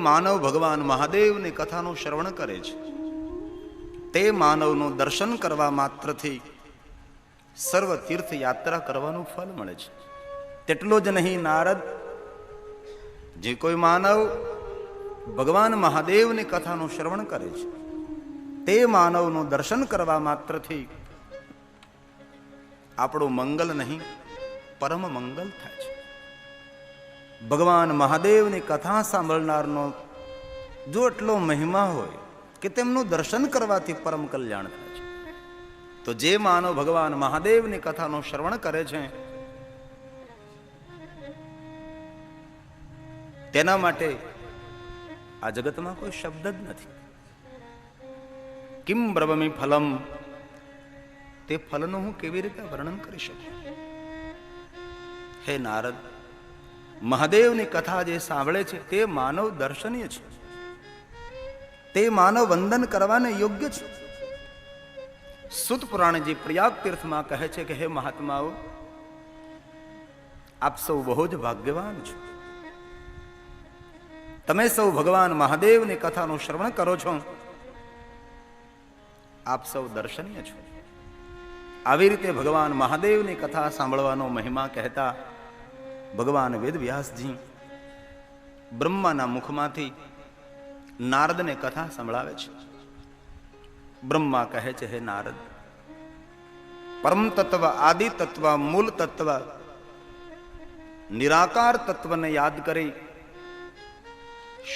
માનવ ભગવાન મહાદેવની કથાનું શ્રવણ કરે છે. તે માનવનું દર્શન કરવા માત્રથી સર્વ તીર્થ યાત્રા કરવાનું ફળ મળે છે. તેટલો જ નહીં નારદ, જે કોઈ માનવ ભગવાન મહાદેવની કથાનું શ્રવણ કરે છે, તે માનવનું દર્શન કરવા માત્રથી આપણું મંગલ નહીં, પરમ મંગલ થાય છે. ભગવાન મહાદેવની કથા સાંભળનારનો જો એટલો મહિમા હોય કે તેમનું દર્શન કરવાથી પરમ કલ્યાણ થાય છે. તો જે માનવ ભગવાન મહાદેવની કથાનું શ્રવણ કરે છે, તેના માટે આ જગતમાં કોઈ શબ્દ જ નથી. કિમ બ્રવમી ફલમ? તે ફલનું હું કેવી રીતે વર્ણન કરી શકું? હે નારદ મહાદેવની કથા જે સાંભળે છે, તે માનવ દર્શનીય છે. તે માનવ વંદન કરવાને યોગ્ય છે. સુત પુરાણજી પ્રયાગ તીર્થમાં કહે છે કે, હે મહાત્માઓ, આપ સૌ બહુ જ ભાગ્યવાન છો. તમે સૌ ભગવાન મહાદેવની કથાનું શ્રવણ કરો છો. આપ સૌ દર્શનીય છો. આવી રીતે ભગવાન મહાદેવની કથા સાંભળવાનો મહિમા કહેતા ભગવાન વેદવ્યાસજી બ્રહ્માના મુખમાંથી નારદને કથા સંભળાવે છે. બ્રહ્મા કહે છે, હે નારદ, પરમ તત્વ, આદિ તત્વ, મૂળ તત્વ, નિરાકાર તત્વને યાદ કરી,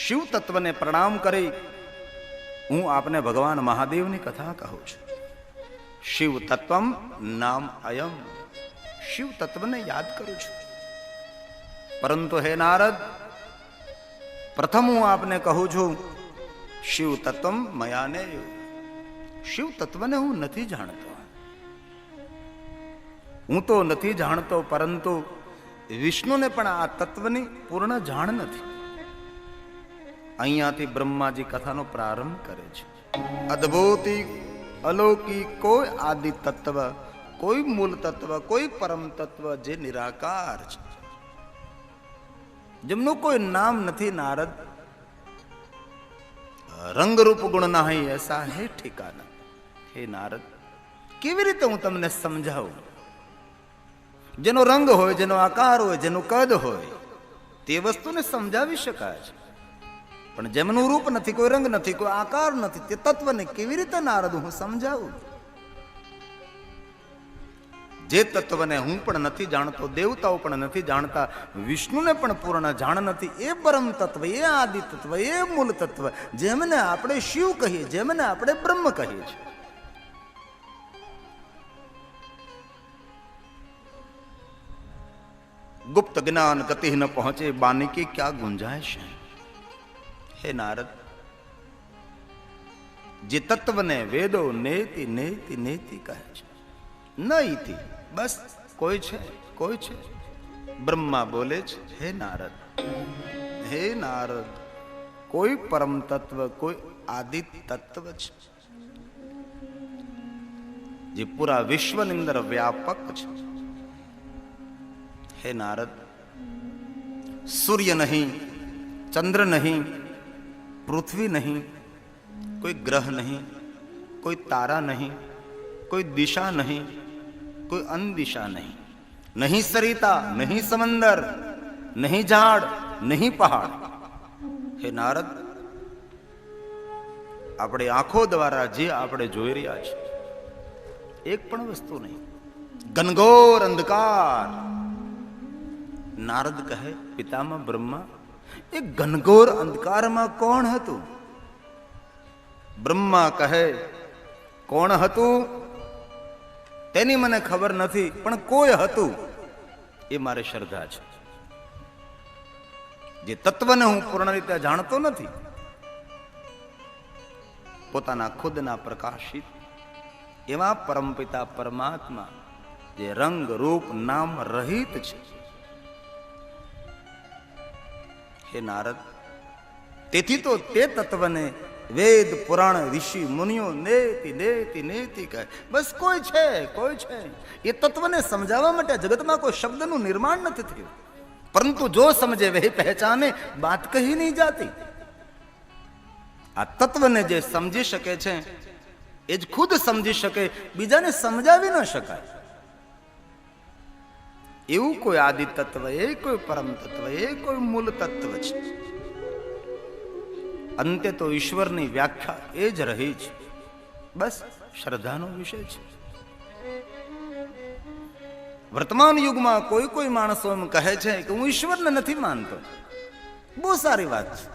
શિવ તત્વને પ્રણામ કરી, હું આપને ભગવાન મહાદેવની કથા કહું છું. શિવ તત્વમ નામ અયમ. શિવ તત્વને યાદ કરું છું. પરંતુ હે નારદ, પ્રથમ હું આપને કહું છું, શિવ તત્વમ મયાને શિવ તત્વને હું નથી જાણતો. હું તો નથી જાણતો, પરંતુ વિષ્ણુને પણ આ તત્વની પૂર્ણ જાણ નથી. અહીંયાથી બ્રહ્માજી કથાનો પ્રારંભ કરે છે. અદ્ભુતી અલૌકિક કોઈ આદિ તત્વ, કોઈ મૂળ તત્વ, કોઈ પરમ તત્વ જે નિરાકાર છે. જેમનું કોઈ નામ નથી નારદ. રંગરૂપ ગુણ હૈ એસા હે ઠેકાના. હે નારદ, કેવી રીતે હું તમને સમજાવું? જેનો રંગ હોય, જેનો આકાર હોય, જેનું કદ હોય, તે વસ્તુને સમજાવી શકાય છે. પણ જેમનું રૂપ નથી, કોઈ રંગ નથી, કોઈ આકાર નથી, તે તત્વને કેવી રીતે નારદ હું સમજાવું? જે તત્વને હું પણ નથી જાણતો, દેવતાઓ પણ નથી જાણતા, વિષ્ણુને પણ પૂર્ણ જાણ નથી. એ પરમ તત્વ, એ આદિ તત્વ, એ મૂળ તત્વ, જેમને આપણે શિવ કહીએ, જેમને આપણે બ્રહ્મ કહીએ છીએ. ગુપ્ત જ્ઞાન ગતિ ન પહોંચે બાને કે ક્યાં ગુંજાય છે? હે નારદ, જે તત્વને વેદો નેતિ નેતિ નેતિ કહે છે. ન બસ કોઈ છે કોઈ છે બ્રહ્મા બોલે છે હે નારદ હે નારદ કોઈ પરમ તત્વ કોઈ આદિ તત્વ છે જે પૂરા વિશ્વની અંદર વ્યાપક છે હે નારદ સૂર્ય નહીં ચંદ્ર નહીં પૃથ્વી નહીં કોઈ ગ્રહ નહીં કોઈ તારા નહીં કોઈ દિશા નહીં કોઈ અનદિશા નહીં. નહીં સરિતા, નહીં સમંદર, નહીં ઝાડ, નહીં પહાડ. હે નારદ, આપણે આંખો દ્વારા જે આપણે જોઈ રહ્યા છે એક પણ વસ્તુ નહીં. ઘનઘોર અંધકાર. નારદ કહે પિતામાં બ્રહ્મા, એ ઘનઘોર અંધકારમાં કોણ હતું? બ્રહ્મા કહે, કોણ હતું? તેની મને ખબર નથી, પણ કોઈ હતું. એ મારે શ્રદ્ધા છે. જે તત્વને હું પૂર્ણ રીતે જાણતો નથી, પોતાના ખુદના પ્રકાશિત, એવા પરમપિતા પરમાત્મા, જે રંગ, રૂપ, નામ રહિત છે. હે નારદ, તેથી તો તે તત્વને વેદ, પુરાણ, ઋષિ, મુનિઓ નેતિ નેતિ નેતિ કહે. બસ કોઈ છે કોઈ છે એ તત્વને સમજાવવા માટે જગતમાં કોઈ શબ્દનું નિર્માણ નથી થયું. પરંતુ જો સમજે, વહી પહેચાને, વાત કહી નહીં જાતી. આ તત્વને જે સમજી શકે છે, એ જ ખુદ સમજી શકે, બીજાને સમજાવી ન શકાય. એવું કોઈ આદિ તત્વ, એ કોઈ પરમ તત્વ, એ કોઈ મૂળ તત્વ છે. અંતે તો ઈશ્વરની વ્યાખ્યા એ જ રહી છે. બસ શ્રદ્ધાનો વિષય છે. વર્તમાન યુગમાં કોઈ કોઈ માણસો એમ કહે છે કે હું ઈશ્વરને નથી માનતો. બહુ સારી વાત છે.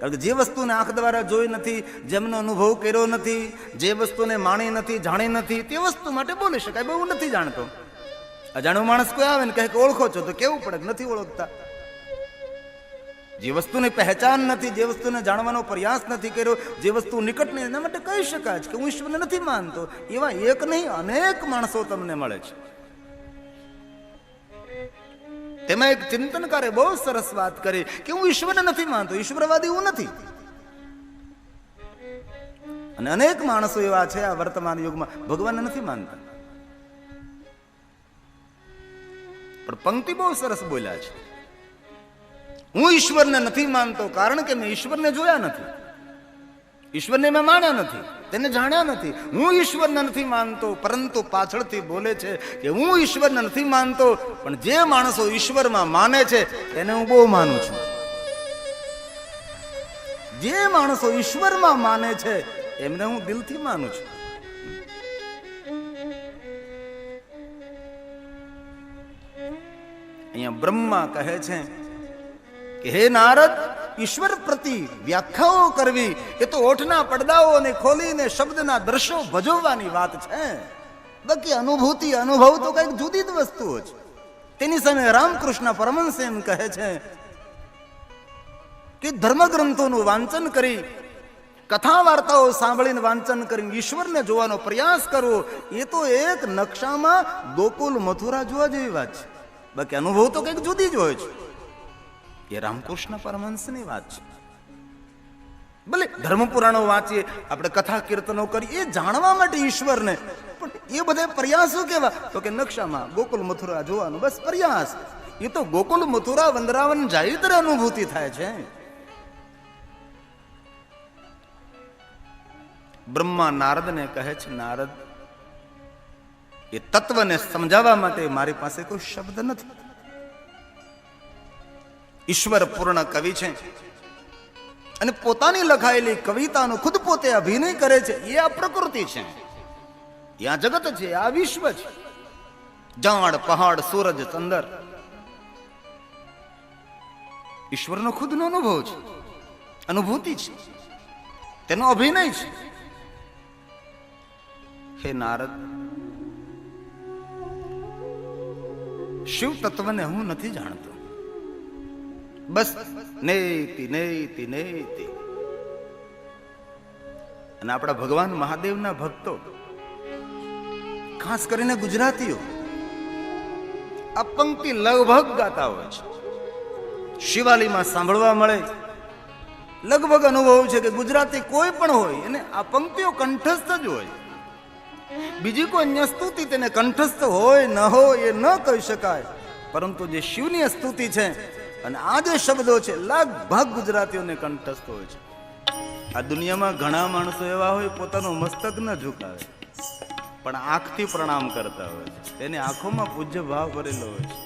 કારણ કે જે વસ્તુને આંખ દ્વારા જોઈ નથી, જેમનો અનુભવ કર્યો નથી, જે વસ્તુને માણી નથી, જાણી નથી, તે વસ્તુ માટે બોલી શકાય, બહુ નથી જાણતો. અજાણ્યો માણસ કોઈ આવે ને કહે કે ઓળખો છો, તો કેવું પડે નથી ઓળખતા? જે વસ્તુની પહેચાન નથી, જે વસ્તુને જાણવાનો પ્રયાસ નથી કર્યો, જે વસ્તુ નિકટ નહીં એના માટે કહી શકાય છે કે હું ઈશ્વરને નથી માનતો, એવા એક નહીં, અનેક માણસો તમને મળે છે. તેમાં એક ચિંતનકારે બહુ સરસ વાત કરી કે હું ઈશ્વરને નથી માનતો, ઈશ્વરવાદી હું નથી. અને અનેક માણસો એવા છે આ વર્તમાન યુગમાં, ભગવાનને નથી માનતા. પણ પંક્તિ બહુ સરસ બોલ્યા છે. હું ઈશ્વરને નથી માનતો, કારણ કે મેં ઈશ્વરને જોયા નથી. ઈશ્વરને મેં માણ્યા નથી, તેને જાણ્યા નથી. હું ઈશ્વરને નથી માનતો, પરંતુ પાછળથી બોલે છે કે હું ઈશ્વરને નથી માનતો, પણ જે માણસો ઈશ્વરમાં માને છે એને હું બહુ માનું છું. જે માણસો ઈશ્વરમાં માને છે, એમને હું દિલથી માનું છું. અહીંયા બ્રહ્મા કહે છે કે હે નારદ, ઈશ્વર પ્રતિ વ્યાખ્યાઓ કરવી એ તો ઓઠના પડદાઓને ખોલીને શબ્દના દ્રશ્યો ભજવવાની વાત છે. બાકી અનુભૂતિ, અનુભવ તો કંઈક જુદી જ વસ્તુઓ છે. તેની સામે રામકૃષ્ણ પરમહંસ એમ કહે છે કે ધર્મગ્રંથોનું વાંચન કરી કથા વાર્તાઓ સાંભળીને વાંચન કરીને ઈશ્વરને જોવાનો પ્રયાસ કરવો એ તો એક નકશામાં ગોકુલ મથુરા જોવા જેવી વાત છે. બાકી અનુભવ તો કંઈક જુદી જ હોય છે. એ રામકૃષ્ણ પરમહંસની વાત છે. ભલે ધર્મપુરાણો વાંચીએ, આપણે કથા કીર્તનો કરીએ, એ જાણવા માટે ઈશ્વરને. પણ એ બધા પ્રયાસો કેવા? તો કે નકશામાં ગોકુલ મથુરા જોવાનું, બસ પ્રયાસ. એ તો ગોકુલ મથુરા વંદરાવન જાય અનુભૂતિ થાય છે. બ્રહ્મા નારદને કહે છે, નારદ, એ તત્વને સમજાવવા માટે મારી પાસે કોઈ શબ્દ નથી. ઈશ્વર પૂર્ણ કવિ છે. અને પોતાની લખાયેલી કવિતાનો ખુદ પોતે અભિનય કરે છે. એ આ પ્રકૃતિ છે. એ આ જગત છે, આ વિશ્વ છે. ઝાડ, પહાડ, સૂરજ, ચંદર. ઈશ્વરનો ખુદનો અનુભવ છે. અનુભૂતિ છે. તેનો અભિનય છે. હે નારદ શિવ તત્વને હું નથી જાણતો. બસ, નેતિ નેતિ નેતિ. અને આપણા ભગવાન મહાદેવના ભક્તો, ખાસ કરીને ગુજરાતીઓ, આ પંક્તિ લગભગ ગાતા હોય છે. શિવાલીમાં સાંભળવા મળે. લગભગ અનુભવ છે કે ગુજરાતી કોઈ પણ હોય, એને આ પંક્તિઓ કંઠસ્થ જ હોય. બીજી કોઈ અન્ય સ્તુતિ તેને કંઠસ્થ હોય, ન હોય એ ન કહી શકાય. પરંતુ જે શિવની સ્તુતિ છે અને આ જે શબ્દો છે, લગભગ ગુજરાતીઓને કંઠસ્થ હોય છે. આ દુનિયામાં ઘણા માણસો એવા હોય, પોતાનું મસ્તક ન ઝુકાવે, પણ આંખથી પ્રણામ કરતા હોય છે. તેની આંખોમાં પૂજ્ય ભાવ ભરેલો હોય છે.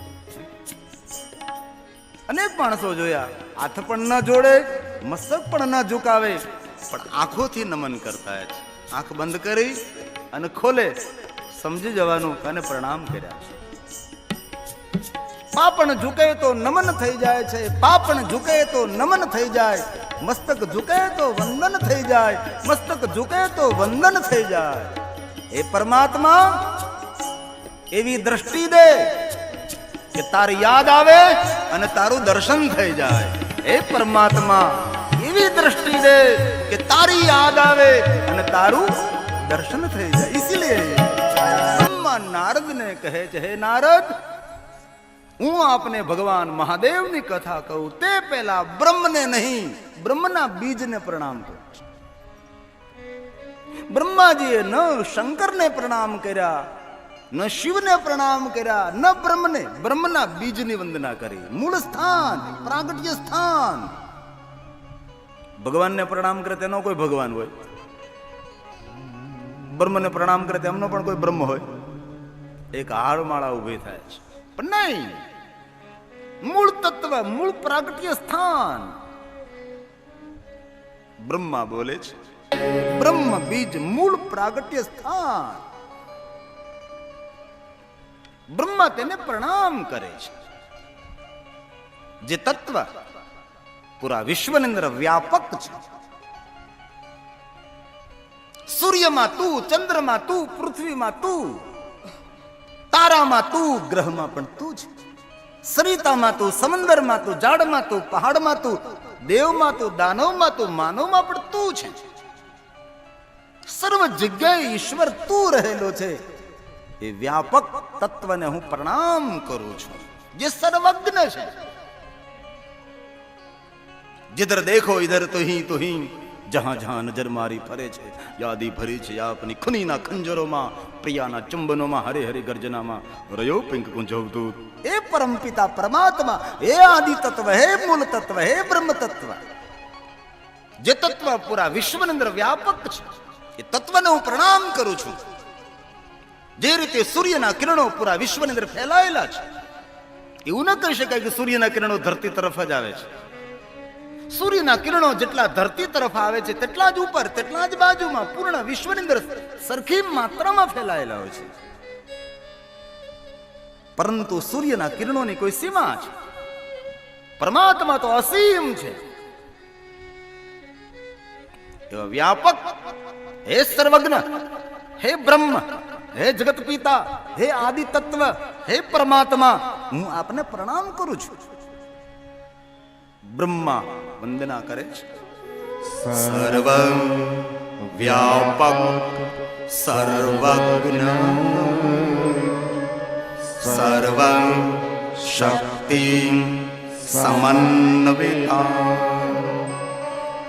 અનેક માણસો જોયા, હાથ પણ ન જોડે, મસ્તક પણ ન ઝુકાવે, પણ આંખોથી નમન કરતા છે. આંખ બંધ કરી અને ખોલે, સમજી જવાનું અને પ્રણામ કર્યા છે. પાપણ ઝુકે તો નમન થઈ જાય છે, પાપણ ઝુકે તો નમન થઈ જાય, મસ્તક ઝુકે તો વંદન થઈ જાય, મસ્તક ઝુકે તો વંદન થઈ જાય. એ પરમાત્મા, એવી દ્રષ્ટિ દે કે તારી યાદ આવે અને તારું દર્શન થઈ જાય. એ પરમાત્મા, એવી દ્રષ્ટિ દે કે તારી યાદ આવે અને તારું દર્શન થઈ જાય. નારદ ને કહે છે, હે નારદ હું આપને ભગવાન મહાદેવની કથા કહું, તે પહેલા બ્રહ્મને નહીં, બ્રહ્મના બીજને પ્રણામ કરું બ્રહ્માજીએ ન શંકરને પ્રણામ કર્યા, ન શિવને પ્રણામ કર્યા, ન બ્રહ્મને, બ્રહ્મના બીજની વંદના કરી. મૂળ સ્થાન, પ્રાગટ્ય સ્થાન. ભગવાનને પ્રણામ કરે તેનો કોઈ ભગવાન હોય. બ્રહ્મને પ્રણામ કરે તેમનો પણ કોઈ બ્રહ્મ હોય. એક હારમાળા ઊભી થાય છે. પણ નહીં. મૂળ તત્વ, મૂળ પ્રાગટ્ય સ્થાન. બ્રહ્મા બોલે છે, બ્રહ્મ બીજ મૂળ પ્રાગટ્ય સ્થાન. બ્રહ્મા તેને પ્રણામ કરે છે. જે તત્વ પૂરા વિશ્વની વ્યાપક છે. સૂર્યમાં તું, ચંદ્રમાં તું, પૃથ્વીમાં તું, તારામાં તું, ગ્રહમાં પણ તું છે. સરિતામાં તું, સમંદરમાં તું, ઝાડમાં તું, પહાડમાં તું, દેવમાં તું, દાનવમાં તું, માનવમાં પણ તું છે. સર્વ જગ્યાએ ઈશ્વર તું રહેલો છે. એ વ્યાપક તત્વને હું પ્રણામ કરું છું. જે સર્વજ્ઞ છે. જિધર દેખો, ઇધર તો હી જહાં જહાં નજર મારી ફરે છે. યાદી ભરી છે આપની ખુનીના ખંજરોમાં, પ્રિયાના ચુંબનોમાં હરે હરે ગર્જનામાં. રયો પિંક કુંજવતું એ પરમપિતા પરમાત્મા, એ આદિ તત્વ, હે મૂળ તત્વ, હે બ્રહ્મ તત્વ. જે તત્વ પૂરા વિશ્વની અંદર વ્યાપક છે, એ તત્વને હું પ્રણામ કરું છું. જે રીતે સૂર્યના કિરણો પૂરા વિશ્વની અંદર ફેલાયેલા છે, એવું ન કહી શકાય કે સૂર્યના કિરણો ધરતી તરફ જ આવે છે. સૂર્યના કિરણો જેટલા ધરતી તરફ આવે છે, તેટલા જ ઉપર, તેટલા જ બાજુમાં પૂર્ણ વિશ્વની અંદર સરખી માત્રામાં ફેલાયેલા હોય છે. પરંતુ સૂર્યના કિરણોની કોઈ સીમા છે પરમાત્મા તો અસીમ છે. એવો વ્યાપક, હે સર્વજ્ઞ, હે બ્રહ્મ, હે જગત પિતા, હે આદિ તત્વ, હે પરમાત્મા, હું આપને પ્રણામ કરું છું. બ્રહ્મા વંદના કરે છે. સર્વ વ્યાપક સર્વજ્ઞ. સર્વ શક્તિ સમન્વિતા.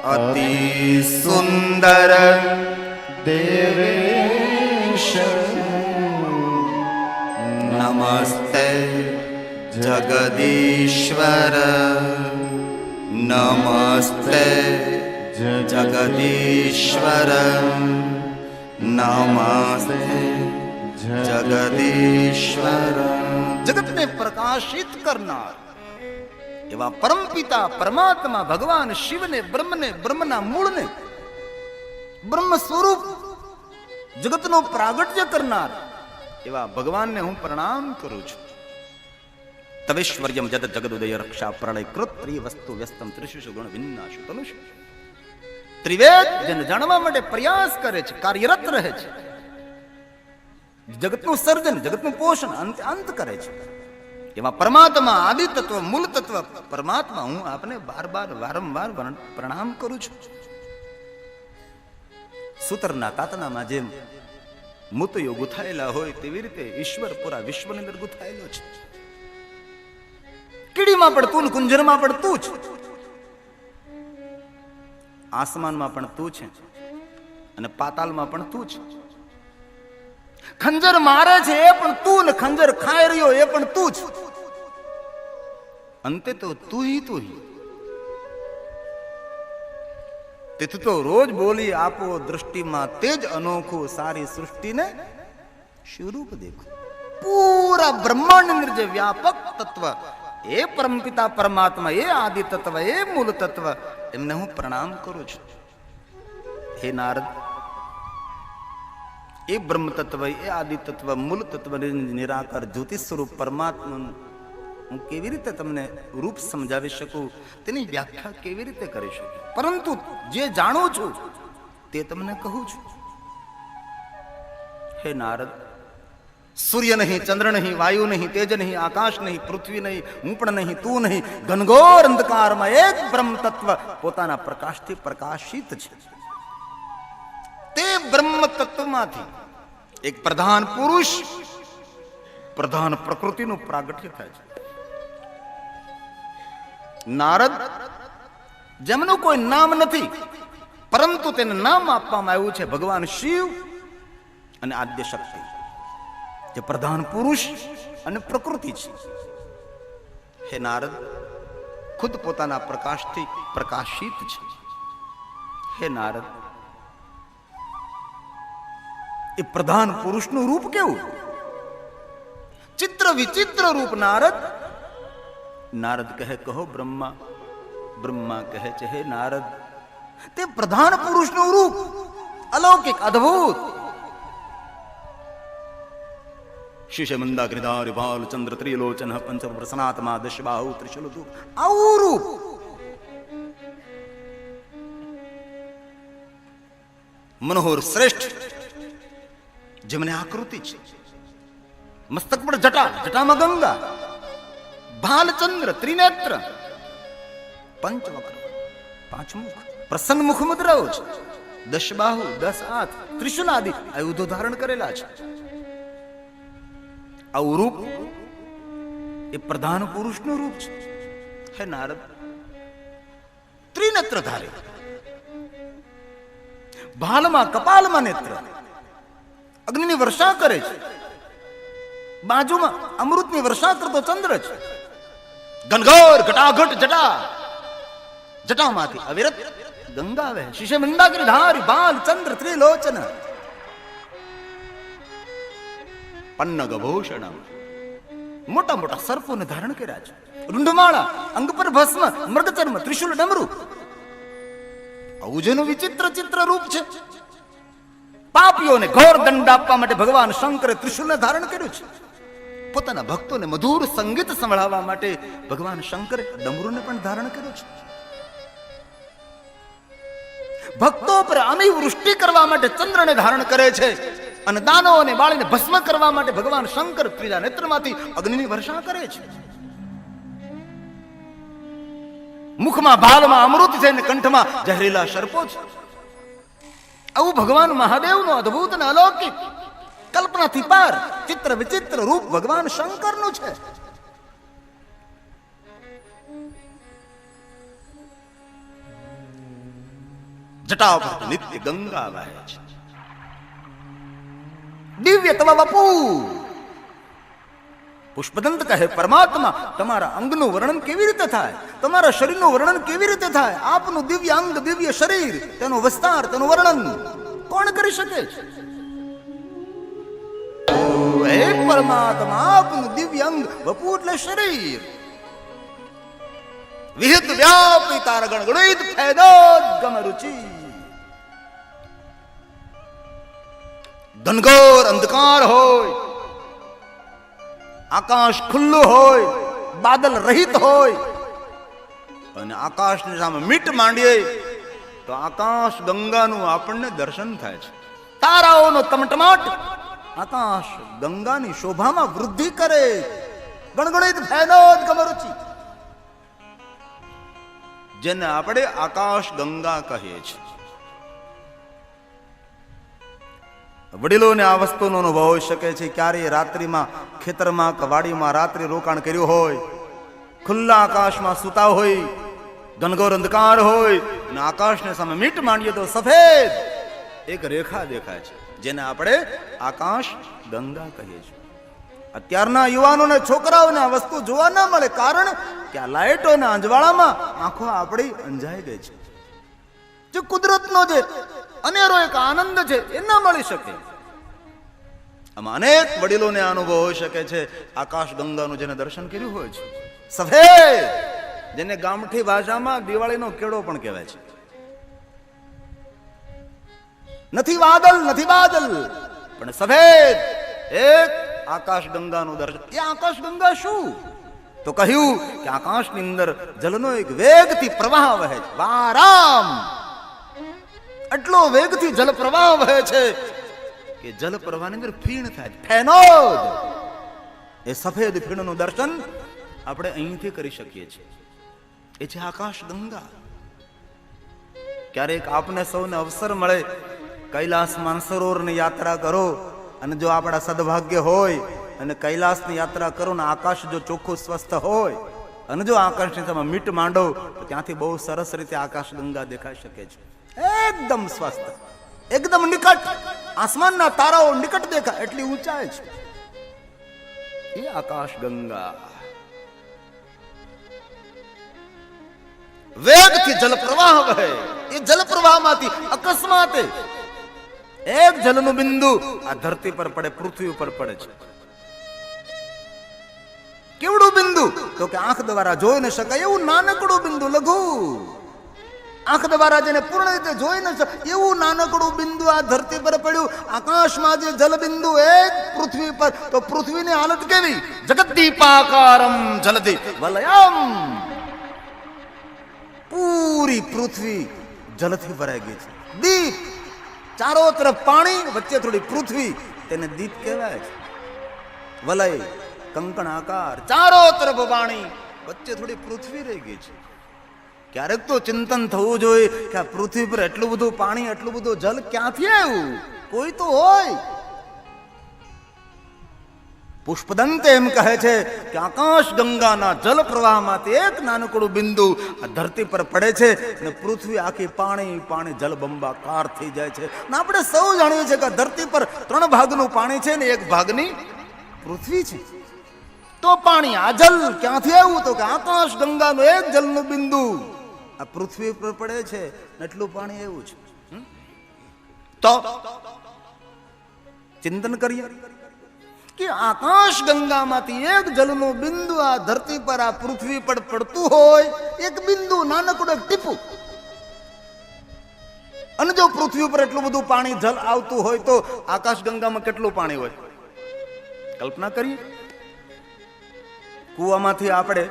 અતિ સુંદર દેવેશ. નમસ્તે જગદીશ્વર. નમસ્તે જગદીશ્વર નમસ્તે જગદીશ્વર જગતને પ્રકાશિત કરનાર એવા પરમપિતા પરમાત્મા ભગવાન શિવને બ્રહ્મને બ્રહ્મના મૂળને બ્રહ્મ સ્વરૂપ જગતનો પ્રાગટ્ય કરનાર એવા ભગવાનને હું પ્રણામ કરું છું તવેશ્વર્યમ જદ જગદુદય રક્ષા પ્રણય કૃત પ્રિય વસ્તુ વ્યસ્તમ ત્રિશિષુ ગુણ વિન્નાશુ તનુષ ત્રિવેદ જેને જાણવા માટે પ્રયાસ કરે છે કાર્યરત રહે છે જગતનું સર્જન જગતનું પોષણ અંત અંત કરે છે એવા પરમાત્મા આદિ તત્વ મૂળ તત્વ પરમાત્મા હું આપને બાર બાર વારંવાર પ્રણામ કરું છું સૂતરના તાતનામાં જેમ મૂતયો ગુથાયેલા હોય તેવી રીતે ઈશ્વર પૂરા વિશ્વની અંદર ગુથાયેલો છે કીડીમાં પણ તું કુંજરમાં પણ તું છે આસમાનમાં પણ તું છે અને પાતાલમાં પણ તું છે ખંજર મારે છે એ પણ તું ને ખંજર ખાઈ રહ્યો એ પણ તું જ. અંતે તો તું હી તું હી તેથી તો રોજ બોલી આપો દૃષ્ટિમાં જ અનોખું સારી સૃષ્ટિને સ્વરૂપ દેખો. પૂરા બ્રહ્માંડ જે વ્યાપક તત્વ એ પરમપિતા પરમાત્મા, એ આદિ તત્વ એ મૂળ તત્વ એમને હું પ્રણામ કરું છું. હે નારદ, એ બ્રહ્મ તત્વ એ આદિ તત્વ મૂળ તત્વ નિરાકાર જ્યોતિ સ્વરૂપ પરમાત્માનું હું કેવી રીતે તમને રૂપ સમજાવી શકું? તેની વ્યાખ્યા કેવી રીતે કરી શકું? પરંતુ જે જાણું છું તે તમને કહું છું. હે નારદ સૂર્ય નહીં, ચંદ્ર નહીં, વાયુ નહીં, તેજ નહીં, આકાશ નહીં, પૃથ્વી નહીં હું પણ નહીં, તું નહીં. ઘનઘોર અંધકારમાં એક બ્રહ્મ તત્વ પોતાના પ્રકાશથી પ્રકાશિત છે. તે બ્રહ્મ તત્વમાંથી એક પ્રધાન પુરુષ, પ્રધાન પ્રકૃતિનું પ્રાગટ્ય થાય છે. નારદ, જેમનું કોઈ નામ નથી, પરંતુ તેને નામ આપવામાં આવ્યું છે ભગવાન શિવ અને આદ્ય શક્તિ જે પ્રધાન પુરુષ અને પ્રકૃતિ છે. હે નારદ, ખુદ પોતાના પ્રકાશથી પ્રકાશિત છે. હે નારદ, એ પ્રધાન પુરુષનું રૂપ કેવું? ચિત્ર વિચિત્ર રૂપ નારદ. નારદ કહે, કહો બ્રહ્મા બ્રહ્મા કહે છે, હે નારદ, તે પ્રધાન પુરુષનું રૂપ અલૌકિક, અદ્ભુત શિષ્ય મંદાગ્રિધારી ભાલ ચંદ્ર ત્રિલોચન પંચ પ્રસનાત્મા દશબાહુ ત્રિશુલ આવું રૂપ મનોહર શ્રેષ્ઠ જેમને આકૃતિ છે મસ્તક પર જટા જટામાં ગંગા ભાલચંદ્ર ત્રિનેત્ર પંચવક્ર પાંચ મુખ પ્રસન્ન મુખ મુદ્રાઓ છે દશબાહુ દસ હાથ ત્રિશુલ આદિ આયુધો ધારણ કરેલા છે આવું રૂપ એ પ્રધાન પુરુષનું રૂપ છે. હે નારદ, ત્રિનેત્ર ધારે. ભાલમાં, કપાલમાં નેત્ર. અગ્નિની વર્ષા કરે છે. બાજુમાં અમૃતની વર્ષા કરતો ચંદ્ર છે. ઘનઘોર ઘટાઘટ, જટા. જટામાંથી અવિરત ગંગા વહે. શિષ્ય મંદાગરી ધારી બાલ ચંદ્ર, ત્રિલોચન. પન્નગ ભૂષણ મોટા મોટા સર્પોને ધારણ કર્યા છે. રૂંઢમાળા અંગ પર ભસ્મ, મૃગચર્મ, ત્રિશુલ ડમરુ. આવું વિચિત્ર ચિત્ર રૂપ છે. પાપીઓને ઘોર દંડ આપવા માટે ભગવાન શંકરે ત્રિશુલને ધારણ કર્યું છે. પોતાના ભક્તોને મધુર સંગીત સંભળાવવા માટે ભગવાન શંકરે ડમરુને પણ ધારણ કર્યું છે. ભક્તો પર અમી વૃષ્ટિ કરવા માટે ચંદ્રને ધારણ કરે છે. અને દાનવોને બાળીને ભસ્મ કરવા માટે ભગવાન શંકર ત્રીજા નેત્રમાંથી અગ્નિની વર્ષા કરે છે. મુખમાં ભાલમાં અમૃત છે અને કંઠમાં જહેરીલા સર્પો છે. આવું ભગવાન મહાદેવનું અદ્ભુત અને અલૌકિક કલ્પનાથી પાર ચિત્ર વિચિત્ર રૂપ ભગવાન શંકરનું છે. જટા ઉપર નિત્ય ગંગા વહે છે. દિવ્ય તવ વપુ પુષ્પદંત કહે, પરમાત્મા, તમારા અંગનું વર્ણન કેવી રીતે થાય? તમારા શરીરનું વર્ણન કેવી રીતે થાય? આપનું દિવ્ય અંગ, દિવ્ય શરીર, તેનો વિસ્તાર, તેનું વર્ણન કોણ કરી શકે? હે પરમાત્મા, આપનું દિવ્ય અંગ, બપુ, એટલે શરીર. વિહિત વ્યાપી તાર ગણ ગણિત ફેદોદ ગમ રુચિ. ઘનઘોર અંધકાર હોય, આકાશ ખુલ્લું હોય, બાદલ રહિત હોય, અને આકાશની સામે મીટ માંડીએ, તો આકાશ ગંગાનું આપણને દર્શન થાય છે. તારાઓનો તમટમાટ આકાશ ગંગાની શોભામાં વૃદ્ધિ કરે. ગણગણિત ફેનોદ કમરુચિ જેને આપણે આકાશ ગંગા કહીએ છીએ. વડીલોને આ વસ્તુનો અનુભવ હોઈ શકે છે. ક્યારેય રાત્રિમાં, ખેતરમાં કે વાડીમાં રાત્રિ રોકાણ કર્યું હોય, ખુલ્લા આકાશમાં સૂતા હોય, ઘનઘોર અંધકાર હોય અને આકાશને સામે મીટ માંડીએ તો સફેદ એક રેખા દેખાય છે, જેને આપણે આકાશ ગંગા કહીએ છીએ. અત્યારના યુવાનોને છોકરાઓને આ વસ્તુ જોવા ન મળે કારણ કે આ લાઇટો અંજવાળામાં આંખો આપણી અંજાઈ ગઈ છે. જે કુદરતનો જે અનેરો એક આનંદ છે, એ ન મળી શકે. આમાં અનેક વડીલોને અનુભવ હોઈ શકે છે. આકાશ ગંગાનું જેને દર્શન કર્યું હોય છે. સફેદ! જેને ગામઠી ભાષામાં દિવાળીનો કેળો પણ કહેવાય છે. નથી વાદલ નથી બાદલ, પણ સફેદ! એક આકાશ ગંગાનું દર્શન. એ આકાશ ગંગા શું? તો કહ્યું કે આકાશની અંદર જલનો એક વેગથી પ્રવાહ વહે છે. વારામ! આટલો વેગથી જલ પ્રવાહ વહે છે કે જલ પ્રવાહની અંદર ફીણ થાય. ફેનો એ સફેદ ફીણનું દર્શન આપણે અહીંથી કરી શકીએ છીએ. એ છે આકાશ ગંગા. ક્યારેક આપને સૌને અવસર મળે, કૈલાસ માનસરોવરની યાત્રા કરો અને જો આપણા સદભાગ્ય હોય અને કૈલાસની યાત્રા કરો ને આકાશ જો ચોખ્ખું સ્વસ્થ હોય અને જો આકાશની તમે મીટ માંડો, તો ત્યાંથી બહુ સરસ રીતે આકાશ ગંગા દેખાઈ શકે છે. એકદમ સ્વસ્થ. એકદમ નિકટ. આસમાનના તારાઓ નિકટ દેખાય. એટલી ઊંચાઈ છે. એ આકાશ ગંગા. વેગથી જલપ્રવાહ વહે. એ જલપ્રવાહમાંથી અકસ્માતે એક જલનું બિંદુ આ ધરતી પર પડે, પૃથ્વી ઉપર પડે છે. કેવડું બિંદુ? તો કે આંખ દ્વારા જોઈ ન શકાય એવું નાનકડું બિંદુ, લઘુ. આંખ દ્વારા જેને પૂર્ણ રીતે જોઈ ન શકે એવું નાનકડું બિંદુ આ ધરતી પર પડ્યું. આકાશમાં જે જલબિંદુ એ પૃથ્વી પર. તો પૃથ્વીની હાલત કેવી? જગદીપાકારમ જલદી વલયમ. પૂરી પૃથ્વી જલથી ભરાઈ ગઈ છે. દીપ, ચારો તરફ પાણી, વચ્ચે થોડી પૃથ્વી. તેને દીપ કહેવાય છે. વલય, કંકણ આકાર, ચારો તરફ પાણી, વચ્ચે થોડી પૃથ્વી રહી ગઈ છે. ક્યારેક તો ચિંતન થવું જોઈએ કે આ પૃથ્વી પર એટલું બધું પાણી, એટલું બધું જલ ક્યાંથી આવ્યું? કોઈ તો હોય. પુષ્પદંત એમ કહે છે કે આકાશ ગંગાના જલ પ્રવાહમાંથી એક નાનકડું બિંદુ આ ધરતી પર પડે છે અને પૃથ્વી આખી પાણી પાણી જલબંબાકાર થઈ જાય છે. અને આપણે સૌ જાણીએ છીએ કે ધરતી પર ત્રણ ભાગનું પાણી છે ને એક ભાગની પૃથ્વી છે. તો પાણી આ જલ ક્યાંથી આવ્યું? તો કે આકાશ ગંગાનું એક જલનું બિંદુ. આ પૃથ્વી પર પડે છે એટલું પાણી એવું છે? તો ચિંતન કરીએ કે આકાશ ગંગામાંથી એક જલનું બિંદુ આ ધરતી પર આ પૃથ્વી પર પડતું હોય, એક બિંદુ નાનકડું ટીપું. અને જો પૃથ્વી ઉપર એટલું બધું પાણી જલ આવતું હોય તો આકાશ ગંગામાં કેટલું પાણી હોય? કલ્પના કરીએ. કૂવામાંથી આપણે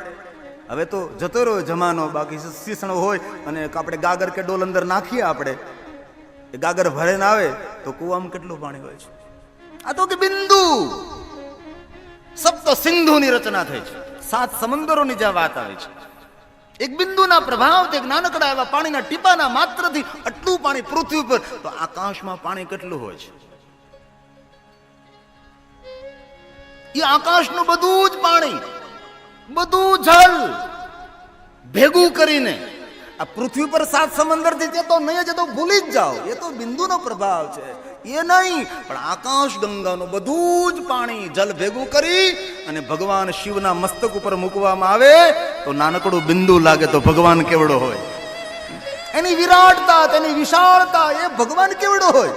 હવે તો જતો રહ્યો જમાનો, બાકી શીસણ હોય અને આપણે ગાગર કે ડોલ અંદર નાખીએ આપણે. એ ગાગર ભરે ના આવે તો કૂવામાં કેટલું પાણી હોય છે? આ તો કે બિંદુ! સપ્ત સિંધુની રચના થઈ છે. સાત સમંદરોની જ્યાં વાત આવે છે. એક બિંદુના પ્રભાવથી એક નાનકડા એવા પાણીના ટીપાના માત્રથી આટલું પાણી પૃથ્વી પર તો આકાશમાં પાણી કેટલું હોય છે? એ આકાશનું બધું જ પાણી બધું જલ ભેગું કરીને. આ પૃથ્વી પર સાત સમંદર છે, તો નહીં જ તો ભૂલી જ જાઓ. એ તો બિંદુનો પ્રભાવ છે. એ નહીં, પણ આકાશ ગંગાનું બધું જ પાણી જલ ભેગું કરી અને ભગવાન શિવના મસ્તક ઉપર મૂકવામાં આવે, તો નાનકડું બિંદુ લાગે તો ભગવાન કેવડો હોય. એની વિરાટતા, તેની વિશાળતા, એ ભગવાન કેવડો હોય?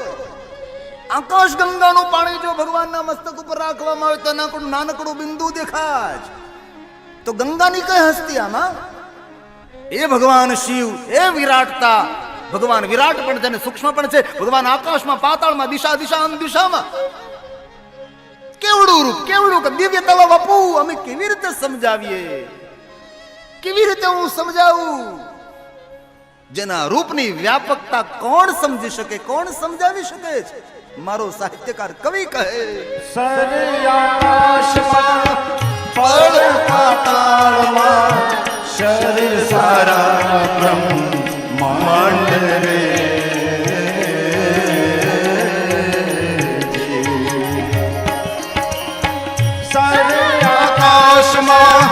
આકાશ ગંગાનું પાણી જો ભગવાનના મસ્તક ઉપર રાખવામાં આવે, તો નાનકડું નાનકડું બિંદુ દેખાય. તો ગંગાની કઈ હસ્તી આમાં? એ ભગવાન શિવ, એ વિરાટતા. ભગવાન વિરાટ પણ છે સૂક્ષ્મ પણ છે. ભગવાન આકાશમાં, પાતાળમાં, દિશા દિશા દિશામાં. કેવડું રૂપ, કેવડું દિવ્ય તવ વપુ, અમે કેવી રીતે સમજાવીએ? કેવી રીતે હું સમજાવું? જેના રૂપની વ્યાપકતા કોણ સમજી શકે, કોણ સમજાવી શકે છે? મારો સાહિત્યકાર કવિ કહે સરે આકાશમાં પડ પાતાળમાં શરીર સારા બ્રહ્માંડ રે આકાશમાં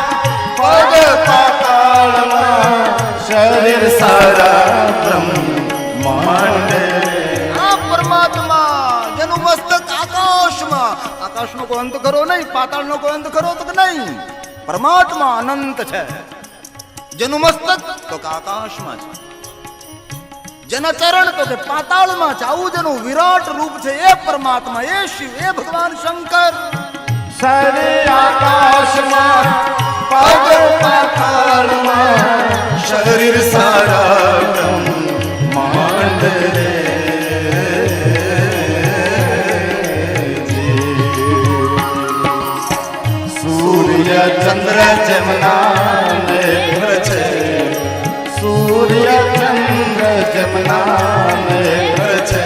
પડ પાતાળમાં શરીર સારા બ્રહ્માંડ આકાશમાં આકાશનો કોઈ અંત કરો નહીં, પાતાળનો કોઈ અંત કરો તો નહીં. પરમાત્મા અનંત છે. જેનું મસ્તક તો કે આકાશમાં છે. જેના ચરણ તો કે પાતાળમાં છે. આવું જેનું વિરાટ રૂપ છે એ પરમાત્મા, એ શિવ, એ ભગવાન શંકર. સરે આકાશમાં પગ પાતાળમાં, શરીર સારા માંડ રે સૂર્ય ચંદ્ર જમના મેઘ છે. સૂર્ય ચંદ્ર જમના મેઘ છે.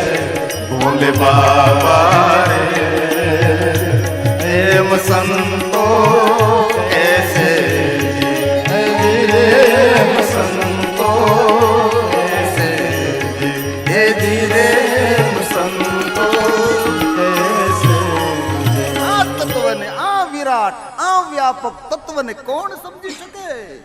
ભોલે બાબા એમ સંતો વ્યાપક તત્વને કોણ સમજી શકે?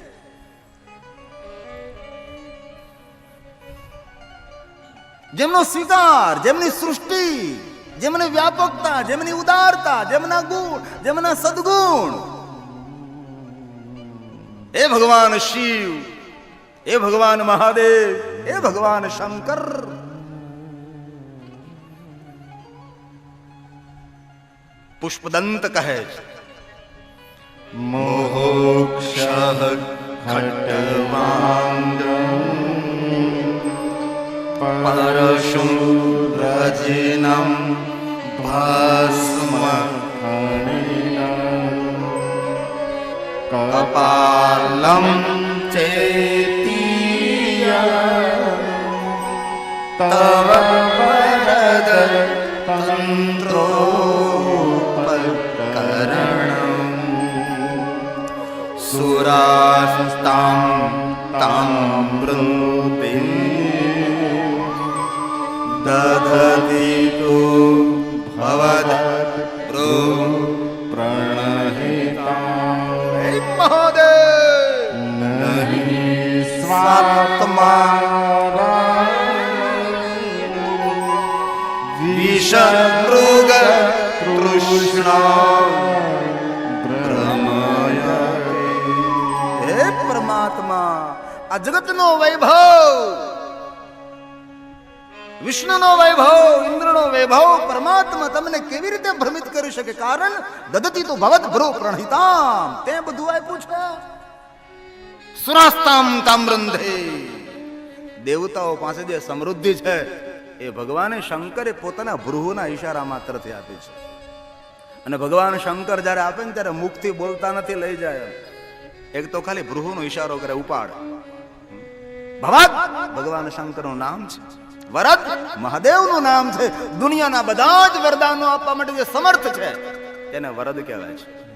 જેમનો સ્વીકાર, જેમની સૃષ્ટિ, જેમની વ્યાપકતા, જેમની ઉદારતા, જેમના ગુણ, જેમના સદગુણ. એ ભગવાન શિવ એ ભગવાન મહાદેવ એ ભગવાન શંકર. પુષ્પદંત કહે છે. मोहक्षटवारशुव्रजिनं भस्म कपालं चेति क्रज तन्त्रो સુરાસ્તામ तां વૃત્તિ દધતિ તુ ભવદ પ્રો પ્રણહિતા હે મહાદેવ નહીં સ્વાત્મા આ જગતનો વૈભવ. વિષ્ણુનો વૈભવ, ઇન્દ્રનો વૈભવ, પરમાત્મા તમને કેવી રીતે ભ્રમિત કરી શકે? કારણ દદતી તો ભવત ભ્રો પ્રણહિતામ. તે બધું આપ્યું છે. સુરાસ્તામ તામ્રંધે દેવતાઓ પાસે જે સમૃદ્ધિ છે, એ ભગવાને શંકરે પોતાના ભૃહુના ઈશારા માત્રથી આપી છે. અને ભગવાન શંકર જ્યારે આપે ને ત્યારે મુખથી બોલતા નથી, લઈ જાય એક તો ખાલી ભૃહુનો ઈશારો કરે, ઉપાડ. ભવત ભગવાન શંકરનું નામ છે. વરદ, મહાદેવનું નામ છે. દુનિયાના બધા જ વરદાનો આપવા માટે જે સમર્થ છે, તેને વરદ કહેવાય છે.